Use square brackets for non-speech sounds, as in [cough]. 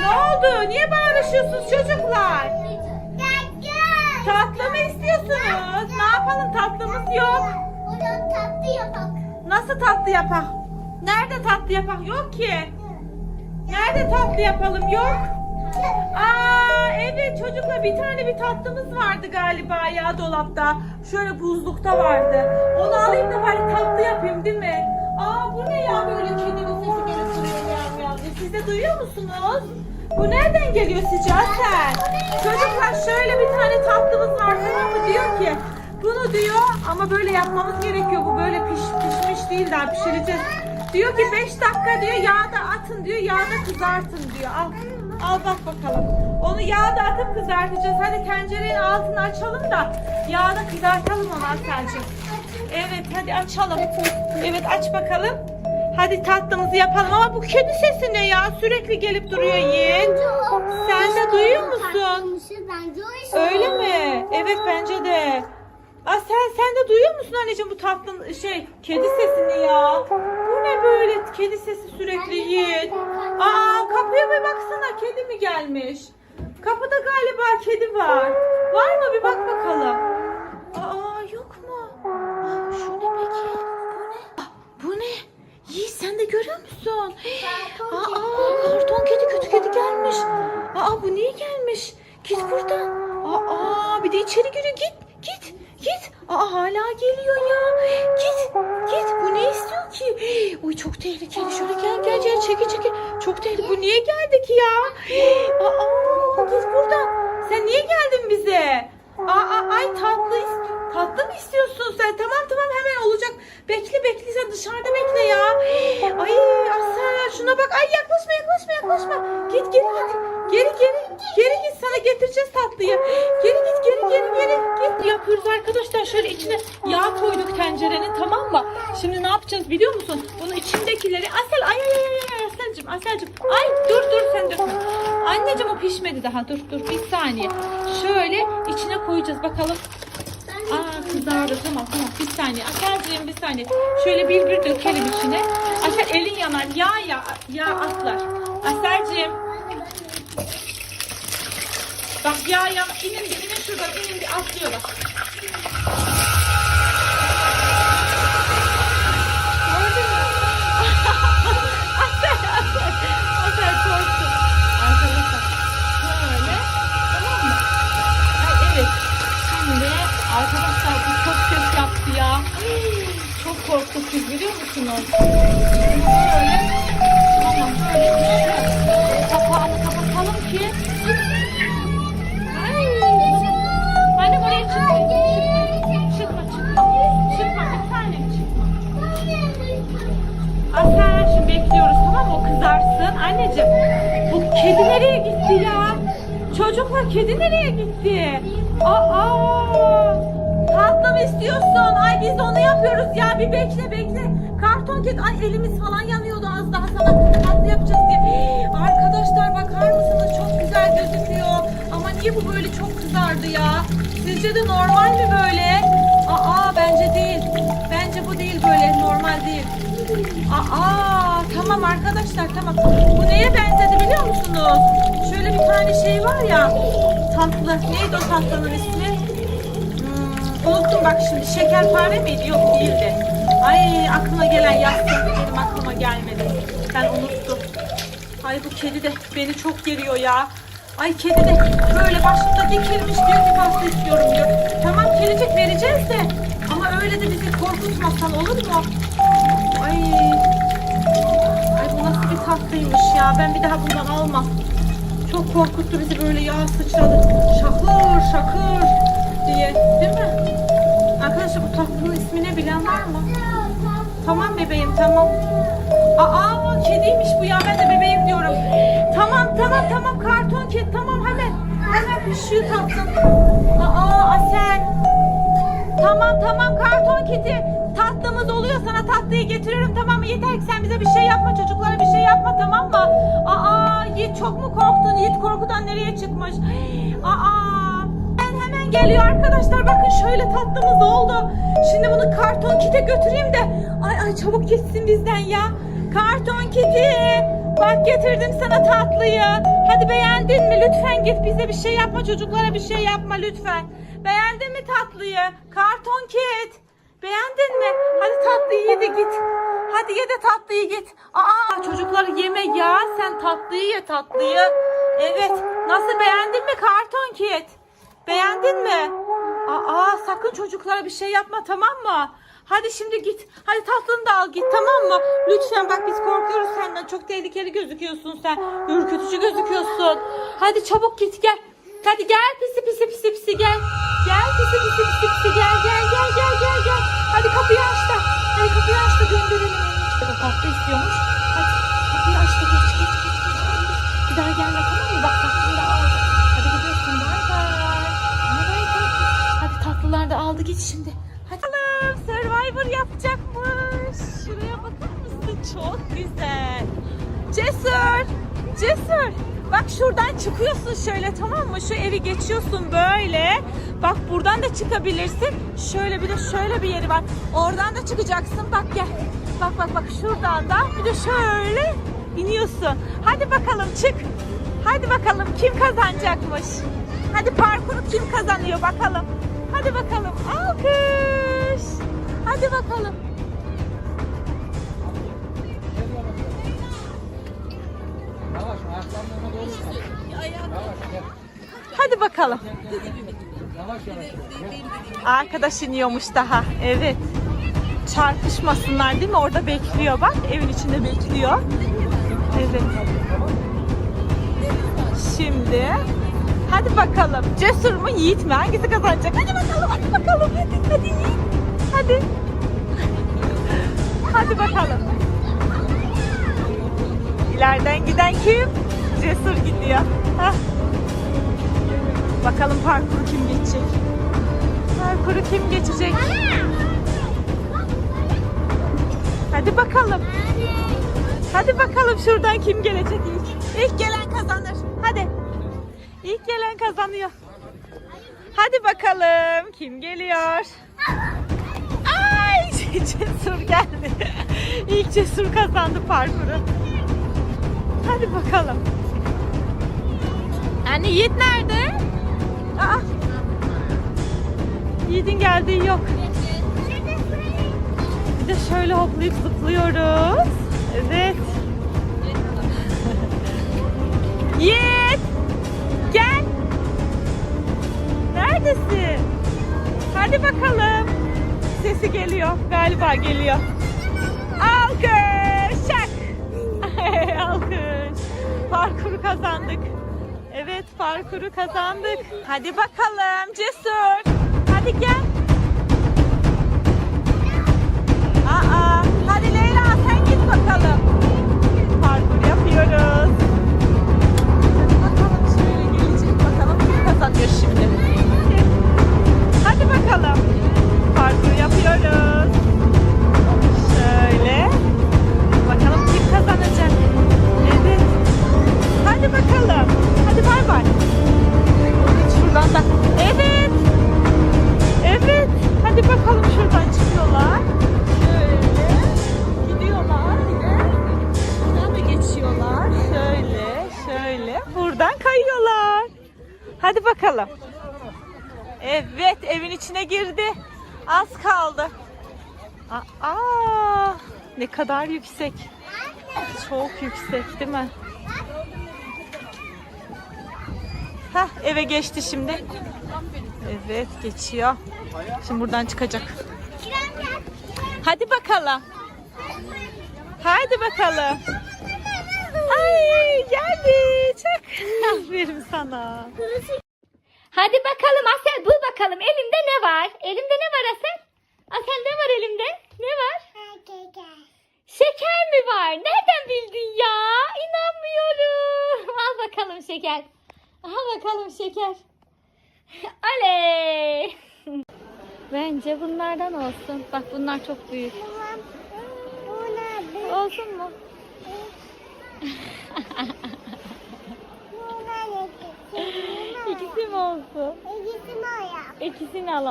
Ne oldu? Niye bağırışıyorsunuz çocuklar? Tatlı mı istiyorsunuz? Ne yapalım tatlımız yok. Nasıl tatlı yapak? Nerede tatlı yapak? Yok ki. Nerede tatlı yapalım? Yok. Aa evet çocuklar bir tane bir tatlımız vardı galiba ya dolapta. Şöyle buzlukta vardı. Onu alayım da bari tatlı yapayım değil mi? Aa bu ne ya böyle kedinin sesi Siz de duyuyor musunuz? Bu nereden geliyor sen? Çocuklar şöyle bir tane tatlımız var tamam mı? Diyor ki bunu diyor ama böyle yapmamız gerekiyor. Bu böyle piş, pişmiş değil daha pişireceğiz. Diyor ki 5 dakika diyor yağda atın diyor yağda kızartın diyor. Al, al bak bakalım. Onu yağda atıp kızartacağız. Hadi tencerenin altını açalım da yağda kızartalım onu Aselcim. Evet hadi açalım. Evet aç bakalım. Hadi tatlımızı yapalım ama bu kedi sesi ne ya? Sürekli gelip duruyor Yiğit. Sen de duyuyor musun? Öyle mi? Evet bence de. Aa, sen sen de duyuyor musun anneciğim bu tatlın şey kedi sesini ya? Bu ne böyle kedi sesi sürekli Yiğit? Aa kapıya bir baksana kedi mi gelmiş? Kapıda galiba kedi var. Var mı bir bak bakalım. Sen de görüyor musun? Aa karton kedi kötü kedi gelmiş. Aa bu niye gelmiş? Git buradan. Aa bir de içeri giriyor git git git. Aa hala geliyor ya. Git git bu ne istiyor ki? Oy çok tehlikeli şöyle gel gel gel çeki çeki. Çok tehlikeli bu niye geldi ki ya? Aa git buradan. Sen niye geldin bize? Aa ay tatlı mı istiyorsun sen? Tamam tamam hemen olacak. Bekle bekle sen dışarıda bekle ya. Ay Asel şuna bak. Ay yaklaşma yaklaşma yaklaşma. Git geri git. Geri geri geri git sana getireceğiz tatlıyı. Geri git geri geri geri git. Yapıyoruz arkadaşlar şöyle içine yağ koyduk tencerenin tamam mı? Şimdi ne yapacağız biliyor musun? Bunun içindekileri Asel ay ay ay ay Aselcim Aselcim. Ay dur dur sen dur. Anneciğim o pişmedi daha dur dur bir saniye. Şöyle içine koyacağız bakalım. Kızardı tamam tamam bir saniye. Aselciğim bir saniye. Şöyle bir bir dökelim içine. Asel elin yanar. Yağ ya yağ atlar. Aselciğim. Bak yağ yan. İnin bir inin şuradan inin bir atlıyor. Çocuklar kedi nereye gitti? Aa! Tatlı mı istiyorsun? Ay biz onu yapıyoruz ya. Bir bekle bekle. Karton kedi. Ay elimiz falan yanıyordu az daha sana tatlı yapacağız diye. [gasps] Arkadaşlar bakar mısınız? Çok güzel gözüküyor. Ama niye bu böyle çok kızardı ya? Sizce de normal mi böyle? Aa bence değil. Bence bu değil böyle. Normal değil. Aa tamam arkadaşlar tamam. Bu neye benzedi biliyor musunuz? Şöyle bir tane şey var ya. Tatlı. Neydi o tatlının ismi? Hmm, unuttum bak şimdi. Şekerpare miydi? Yok değildi. Ay aklıma gelen yazsın. Benim aklıma gelmedi. Ben unuttum. Ay bu kedi de beni çok geriyor ya. Ay kedi de böyle başımda dikilmiş diyor ki pasta istiyorum diyor. Tamam kerecek vereceğiz de. Ama öyle de bizi korkutmasan olur mu? Ay. Tatlıymış ya. Ben bir daha bundan almam. Çok korkuttu bizi böyle yağ sıçradı. Şakır şakır diye. Değil mi? Arkadaşlar bu tatlının ismini bilen var mı? Tamam bebeğim tamam. Aa kediymiş bu ya ben de bebeğim diyorum. Tamam tamam tamam karton kedi tamam hemen. Hemen pişiyor tatlım. Aa Asel. Tamam tamam karton kedi. Tatlımız oluyor sana tatlıyı getiriyorum tamam mı? Yeter ki sen bize bir şey yapma çocuklara bir şey yapma tamam mı? Aa Yiğit çok mu korktun? Yiğit korkudan nereye çıkmış? Aa ben hemen geliyor arkadaşlar bakın şöyle tatlımız oldu. Şimdi bunu karton kite götüreyim de ay ay çabuk gitsin bizden ya. Karton kiti Bak getirdim sana tatlıyı. Hadi beğendin mi? Lütfen git bize bir şey yapma. Çocuklara bir şey yapma lütfen. Beğendin mi tatlıyı? Karton kit. Beğendin mi? Hadi tatlıyı ye de git. Hadi ye de tatlıyı git. Aa çocukları yeme ya. Sen tatlıyı ye tatlıyı. Evet. Nasıl beğendin mi karton kit? Beğendin mi? Aa sakın çocuklara bir şey yapma tamam mı? Hadi şimdi git. Hadi tatlını da al git tamam mı? Lütfen bak biz korkuyoruz senden. Çok tehlikeli gözüküyorsun sen. Ürkütücü gözüküyorsun. Hadi çabuk git gel. Hadi gel pisi pisi pisi pisi gel. Gel pisi pisi pisi pisi gel gel gel gel gel gel. Hadi kapıyı aç da. Hadi kapıyı aç da gönderelim. İşte o tatlı istiyormuş. Hadi kapıyı aç da geç geç geç. geç. Bir daha gelme tamam mı? Bak tatlını da al. Hadi gidiyorsun bay bay. Bay bay. Hadi tatlılar da aldı git şimdi. Hadi. Bakalım Survivor yapacakmış. Şuraya bakar mısın? Çok güzel. Cesur. Cesur. Bak şuradan çıkıyorsun şöyle tamam mı? Şu evi geçiyorsun böyle. Bak buradan da çıkabilirsin. Şöyle bir de şöyle bir yeri var. Oradan da çıkacaksın. Bak gel. Bak bak bak şuradan da bir de şöyle iniyorsun. Hadi bakalım çık. Hadi bakalım kim kazanacakmış. Hadi parkuru kim kazanıyor bakalım. Hadi bakalım. Alkış. Hadi bakalım. Bakalım. Arkadaş iniyormuş daha. Evet. Çarpışmasınlar değil mi? Orada bekliyor bak. Evin içinde bekliyor. Evet. Şimdi hadi bakalım. Cesur mu Yiğit mi? Hangisi kazanacak? Hadi bakalım. Hadi bakalım. Hadi, hadi Yiğit. Hadi. Hadi bakalım. İleriden giden kim? Cesur gidiyor. Hah. Bakalım parkuru kim geçecek? Parkuru kim geçecek? Hadi bakalım. Hadi bakalım şuradan kim gelecek ilk? İlk gelen kazanır. Hadi. İlk gelen kazanıyor. Hadi bakalım kim geliyor? Ay [laughs] cesur geldi. İlk cesur kazandı parkuru. Hadi bakalım. Anne Yiğit nerede? Aa. Yiğit'in geldiği yok. Bir de şöyle hoplayıp zıplıyoruz. Evet. [laughs] Yiğit! Gel! Neredesin? Hadi bakalım. Sesi geliyor. Galiba geliyor. Alkış! Şak! [laughs] Alkış! Parkuru kazandık. Evet parkuru kazandık. Hadi bakalım Cesur. Hadi gel. Bakalım. Evet evin içine girdi. Az kaldı. Aa, ne kadar yüksek. Çok yüksek değil mi? Hah eve geçti şimdi. Evet geçiyor. Şimdi buradan çıkacak. Hadi bakalım. Hadi bakalım. Ay geldi. Çok aferin sana. Hadi bakalım Asel bul bakalım elimde ne var? Elimde ne var Asel? Asel ne var elimde? Ne var? Şeker mi var? Nereden bildin ya? İnanmıyorum. [laughs] Al bakalım şeker. Al bakalım şeker. [laughs] Oley. [laughs] Bence bunlardan olsun. Bak bunlar çok büyük. Olsun mu? Mi olsun? İkisini alalım.